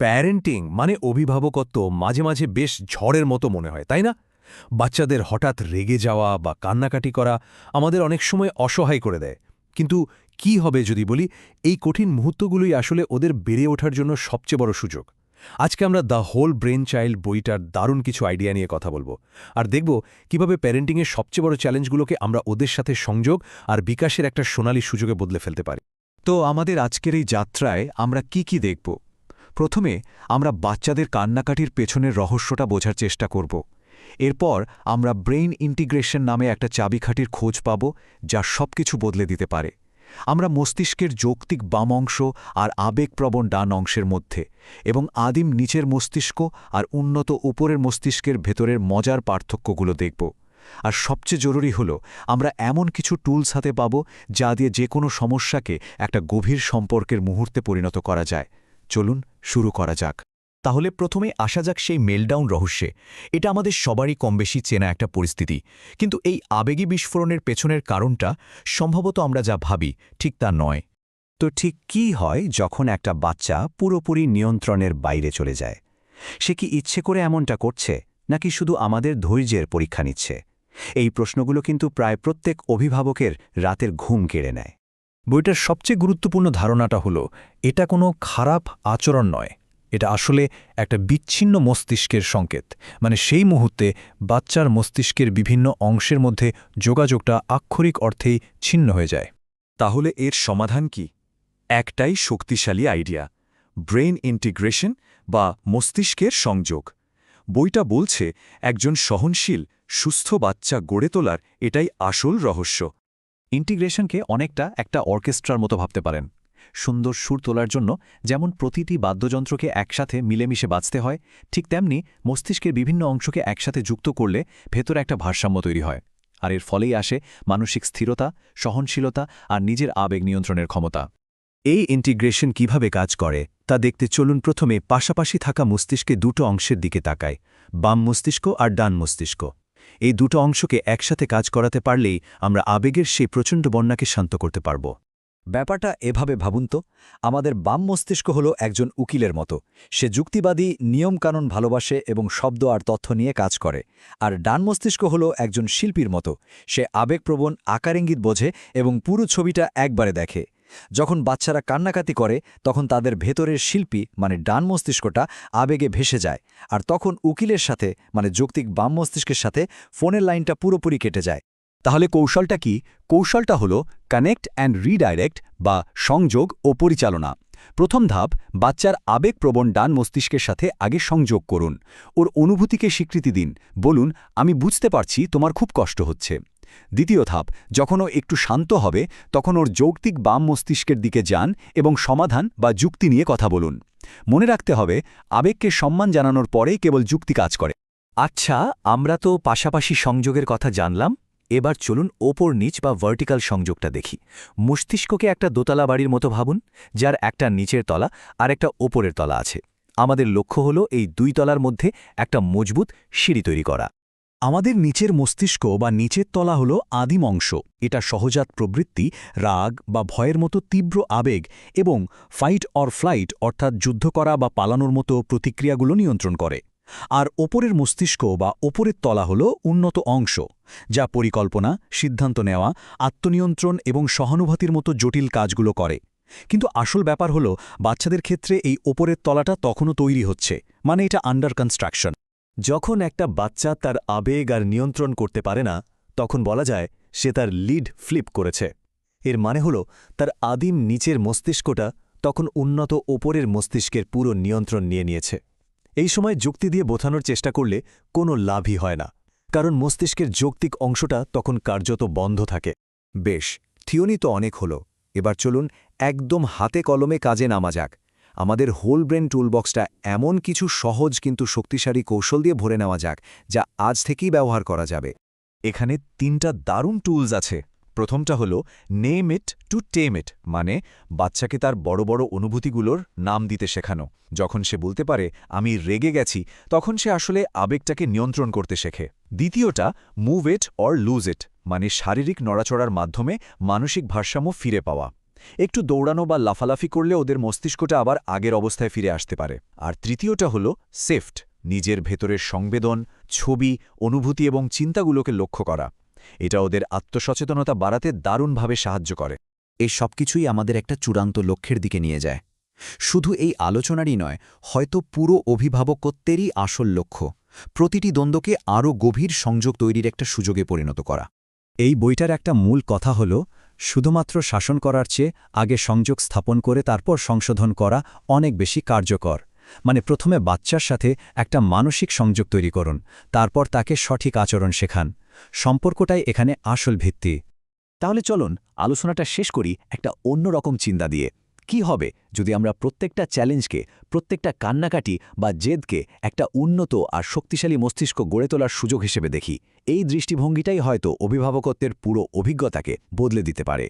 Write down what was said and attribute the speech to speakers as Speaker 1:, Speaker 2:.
Speaker 1: Parenting মানে অভিভাবকত্ব মাঝে মাঝে বেশ ঝড়ের মতো মনে হয়, তাই না? বাচ্চাদের হঠাৎ রেগে যাওয়া বা কান্নাকাটি করা আমাদের অনেক সময় অসহায় করে দেয়। কিন্তু কি হবে যদি বলি, এই কঠিন মুহূর্তগুলোই আসলে ওদের বেড়ে ওঠার জন্য সবচেয়ে বড় সুযোগ। আজকে আমরা দ্য হোল ব্রেন চাইল্ড বইটার দারুণ কিছু আইডিয়া নিয়ে কথা বলব আর দেখব কীভাবে প্যারেন্টিংয়ের সবচেয়ে বড় চ্যালেঞ্জগুলোকে আমরা ওদের সাথে সংযোগ আর বিকাশের একটা সোনালী সুযোগে বদলে ফেলতে পারি।
Speaker 2: তো আমাদের আজকের এই যাত্রায় আমরা কি কি দেখব? প্রথমে আমরা বাচ্চাদের কান্নাকাটির পেছনের রহস্যটা বোঝার চেষ্টা করব। এরপর আমরা ব্রেইন ইন্টিগ্রেশন নামে একটা চাবিখাটির খোঁজ পাব, যা সবকিছু বদলে দিতে পারে। আমরা মস্তিষ্কের যৌক্তিক বাম অংশ আর আবেগপ্রবণ ডান অংশের মধ্যে এবং আদিম নিচের মস্তিষ্ক আর উন্নত উপরের মস্তিষ্কের ভেতরের মজার পার্থক্যগুলো দেখব। আর সবচেয়ে জরুরি হল, আমরা এমন কিছু টুলস হাতে পাব যা দিয়ে যে কোনো সমস্যাকে একটা গভীর সম্পর্কের মুহূর্তে পরিণত করা যায়। চলুন শুরু করা যাক।
Speaker 3: তাহলে প্রথমে আসা যাক সেই মেলডাউন রহস্যে। এটা আমাদের সবারই কমবেশি চেনা একটা পরিস্থিতি। কিন্তু এই আবেগী বিস্ফোরণের পেছনের কারণটা সম্ভবত আমরা যা ভাবি, ঠিক তা নয়।
Speaker 4: তো ঠিক কি হয় যখন একটা বাচ্চা পুরোপুরি নিয়ন্ত্রণের বাইরে চলে যায়? সে কি ইচ্ছে করে এমনটা করছে, নাকি শুধু আমাদের ধৈর্যের পরীক্ষা নিচ্ছে? এই প্রশ্নগুলো কিন্তু প্রায় প্রত্যেক অভিভাবকের রাতের ঘুম কেড়ে নেয়।
Speaker 1: বইটার সবচেয়ে গুরুত্বপূর্ণ ধারণাটা হলো, এটা কোনো খারাপ আচরণ নয়। এটা আসলে একটা বিচ্ছিন্ন মস্তিষ্কের সংকেত। মানে সেই মুহূর্তে বাচ্চার মস্তিষ্কের বিভিন্ন অংশের মধ্যে যোগাযোগটা আক্ষরিক অর্থেই ছিন্ন হয়ে যায়।
Speaker 2: তাহলে এর সমাধান কি? একটাই শক্তিশালী আইডিয়া ব্রেন ইন্টিগ্রেশন বা মস্তিষ্কের সংযোগ। বইটা বলছে, একজন সহনশীল, সুস্থ বাচ্চা গড়ে তোলার এটাই আসল রহস্য।
Speaker 3: ইন্টিগ্রেশনকে অনেকটা একটা অর্কেস্ট্রার মতো ভাবতে পারেন। সুন্দর সুর তোলার জন্য যেমন প্রতিটি বাদ্যযন্ত্রকে একসাথে মিলেমিশে বাঁচতে হয়, ঠিক তেমনি মস্তিষ্কের বিভিন্ন অংশকে একসাথে যুক্ত করলে ভেতরে একটা ভারসাম্য তৈরি হয়। আর এর ফলেই আসে মানসিক স্থিরতা, সহনশীলতা আর নিজের আবেগ নিয়ন্ত্রণের ক্ষমতা।
Speaker 4: এই ইন্টিগ্রেশন কীভাবে কাজ করে তা দেখতে চলুন প্রথমে পাশাপাশি থাকা মস্তিষ্কে দুটো অংশের দিকে তাকায়, বাম মস্তিষ্ক আর ডান মস্তিষ্ক। এই দুটো অংশকে একসাথে কাজ করাতে পারলেই আমরা আবেগের সেই প্রচণ্ড বন্যাকে শান্ত করতে পারব।
Speaker 3: ব্যাপারটা এভাবে ভাবুন তো, আমাদের বাম মস্তিষ্ক হল একজন উকিলের মতো। সে যুক্তিবাদী, নিয়মকানুন ভালোবাসে এবং শব্দ আর তথ্য নিয়ে কাজ করে। আর ডান মস্তিষ্ক হল একজন শিল্পীর মতো। সে আবেগপ্রবণ আকারেঙ্গিত বোঝে এবং পুরো ছবিটা একবারে দেখে। যখন বাচ্চারা কান্নাকাতি করে, তখন তাদের ভেতরের শিল্পী মানে ডান মস্তিষ্কটা, আবেগে ভেসে যায়। আর তখন উকিলের সাথে মানে যৌক্তিক বাম মস্তিষ্কের সাথে ফোনের লাইনটা পুরোপুরি কেটে যায়।
Speaker 2: তাহলে কৌশলটা কি? কৌশলটা হল কানেক্ট অ্যান্ড রিডাইরেক্ট বা সংযোগ ও পরিচালনা। প্রথম ধাপ, বাচ্চার আবেগপ্রবণ ডান মস্তিষ্কের সাথে আগে সংযোগ করুন। ওর অনুভূতিকে স্বীকৃতি দিন। বলুন, আমি বুঝতে পারছি, তোমার খুব কষ্ট হচ্ছে। দ্বিতীয় ধাপ, যখন ও একটু শান্ত হবে, তখন ওর যৌক্তিক বাম মস্তিষ্কের দিকে যান এবং সমাধান বা যুক্তি নিয়ে কথা বলুন। মনে রাখতে হবে, আবেগকে সম্মান জানানোর পরেই কেবল যুক্তি কাজ করে।
Speaker 3: আচ্ছা আমরা তো পাশাপাশি সংযোগের কথা জানলাম, এবার চলুন ওপর নিচ বা ভার্টিক্যাল সংযোগটা দেখি। মস্তিষ্ককে একটা দোতলা বাড়ির মতো ভাবুন, যার একটা নিচের তলা আর একটা ওপরের তলা আছে। আমাদের লক্ষ্য হলো এই দুই তলার মধ্যে একটা মজবুত সিঁড়ি তৈরি করা। আমাদের নিচের মস্তিষ্ক বা নিচের তলা হল আদিম অংশ। এটা সহজাত প্রবৃত্তি, রাগ বা ভয়ের মতো তীব্র আবেগ এবং ফাইট অর ফ্লাইট অর্থাৎ যুদ্ধ করা বা পালানোর মতো প্রতিক্রিয়াগুলো নিয়ন্ত্রণ করে। আর ওপরের মস্তিষ্ক বা ওপরের তলা হল উন্নত অংশ, যা পরিকল্পনা, সিদ্ধান্ত নেওয়া, আত্মনিয়ন্ত্রণ এবং সহানুভূতির মতো জটিল কাজগুলো করে। কিন্তু আসল ব্যাপার হল, বাচ্চাদের ক্ষেত্রে এই ওপরের তলাটা তখনও তৈরি হচ্ছে মানে এটা আন্ডার কনস্ট্রাকশন যখন একটা বাচ্চা তার আবেগ আর নিয়ন্ত্রণ করতে পারে না, তখন বলা যায় সে তার লিড ফ্লিপ করেছে। এর মানে হল, তার আদিম নিচের মস্তিষ্কটা তখন উন্নত ওপরের মস্তিষ্কের পুরো নিয়ন্ত্রণ নিয়ে নিয়েছে। এই সময় যুক্তি দিয়ে বোঝানোর চেষ্টা করলে কোনো লাভই হয় না, কারণ মস্তিষ্কের যৌক্তিক অংশটা তখন কার্যত বন্ধ থাকে।
Speaker 4: বেশ, থিওনি তো অনেক হলো। এবার চলুন একদম হাতে কলমে কাজে নামা যাক। আমাদের হোল ব্রেন টুলবক্সটা এমন কিছু সহজ কিন্তু শক্তিশালী কৌশল দিয়ে ভরে নেওয়া যাক, যা আজ থেকেই ব্যবহার করা যাবে।
Speaker 3: এখানে তিনটা দারুণ টুলস আছে। প্রথমটা হলো নেম ইট টু টেম ইট মানে বাচ্চাকে তার বড় বড় অনুভূতিগুলোর নাম দিতে শেখানো। যখন সে বলতে পারে, আমি রেগে গেছি, তখন সে আসলে আবেগটাকে নিয়ন্ত্রণ করতে শেখে। দ্বিতীয়টা move it or lose it মানে শারীরিক নড়াচড়ার মাধ্যমে মানসিক ভারসাম্য ফিরে পাওয়া।
Speaker 2: একটু দৌড়ানো বা লাফালাফি করলে ওদের মস্তিষ্কটা আবার আগের অবস্থায় ফিরে আসতে পারে। আর তৃতীয়টা হলো সেফট, নিজের ভেতরের সংবেদন, ছবি, অনুভূতি এবং চিন্তাগুলোকে লক্ষ্য করা। এটা ওদের আত্মসচেতনতা বাড়াতে দারুণভাবে সাহায্য করে।
Speaker 5: এই সব কিছুই আমাদের একটা চূড়ান্ত লক্ষ্যের দিকে নিয়ে যায়। শুধু এই আলোচনারই নয়, হয়তো পুরো অভিভাবকত্বেরই আসল লক্ষ্য, প্রতিটি দ্বন্দ্বকে আরও গভীর সংযোগ তৈরির একটা সুযোগে পরিণত করা।
Speaker 4: এই বইটার একটা মূল কথা হল শুধুমাত্র শাসন করার চেয়ে আগে সংযোগ স্থাপন করে তারপর সংশোধন করা অনেক বেশি কার্যকর। মানে প্রথমে বাচ্চার সাথে একটা মানসিক সংযোগ তৈরি করুন, তারপর তাকে সঠিক আচরণ শেখান। সম্পর্কটাই এখানে আসল ভিত্তি।
Speaker 3: তাহলে চলুন, আলোচনাটা শেষ করি একটা অন্যরকম চিন্তা দিয়ে। কি হবে যদি আমরা প্রত্যেকটা চ্যালেঞ্জকে, প্রত্যেকটা কান্নাকাটি বা জেদকে একটা উন্নত আর শক্তিশালী মস্তিষ্ক গড়ে তোলার সুযোগ হিসেবে দেখি। এই দৃষ্টিভঙ্গিটাই হয়তো অভিভাবকত্বের পুরো অভিজ্ঞতাকে বদলে দিতে পারে।